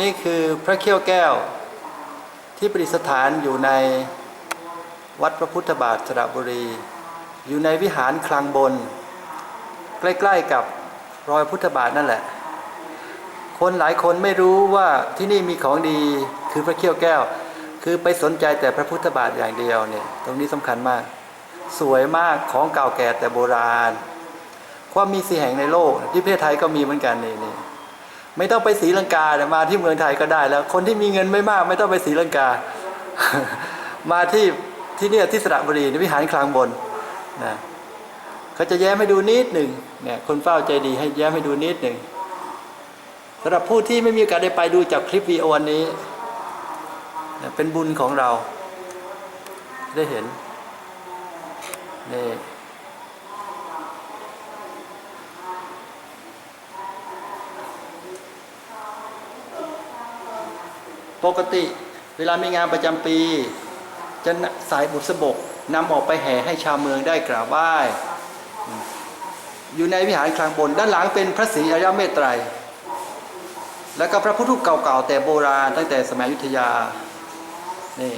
นี่คือพระเขี้ยวแก้ว ที่ประดิษฐานอยู่ในวัดพระพุทธบาทสระบุรี อยู่ในวิหารคลังบน ใกล้ๆกับรอยพุทธบาทนั่นแหละ คนหลายคนไม่รู้ว่าที่นี่มีของดีคือพระเขี้ยวแก้ว คือไปสนใจแต่พระพุทธบาทอย่างเดียวเนี่ยตรงนี้สำคัญมาก สวยมากของเก่าแก่แต่โบราณ ความมีสี่แห่งในโลกที่ประเทศไทยก็มีเหมือนกันนี่นี่ ไม่ต้องไปศรีลังกาแต่มาที่เมืองไทยก็ได้ แล้ว คนที่มีเงินไม่มาก ไม่ต้องไปศรีลังกา มาที่ที่เนี่ยที่สระบุรีในวิหารคลางบนนะเขาจะแย้มให้ดูนิดหนึ่งเนี่ยคนเฝ้าใจดีให้แย้มให้ดูนิดหนึ่งสำหรับผู้ที่ไม่มีโอกาสได้ไปดูจากคลิปวีดีโอวันนี้เนี่ยเป็นบุญของเราได้เห็นนี่ ปกติเวลามีงานประจำปี จะสายบุษบกนำออกไปแห่ให้ชาวเมืองได้กราบไหว้อยู่ในวิหารกลางบน ด้านหลังเป็นพระศรีอริยเมตไตร แล้วก็พระพุทธรูปเก่าๆ แต่โบราณตั้งแต่สมัยยุทธยา นี่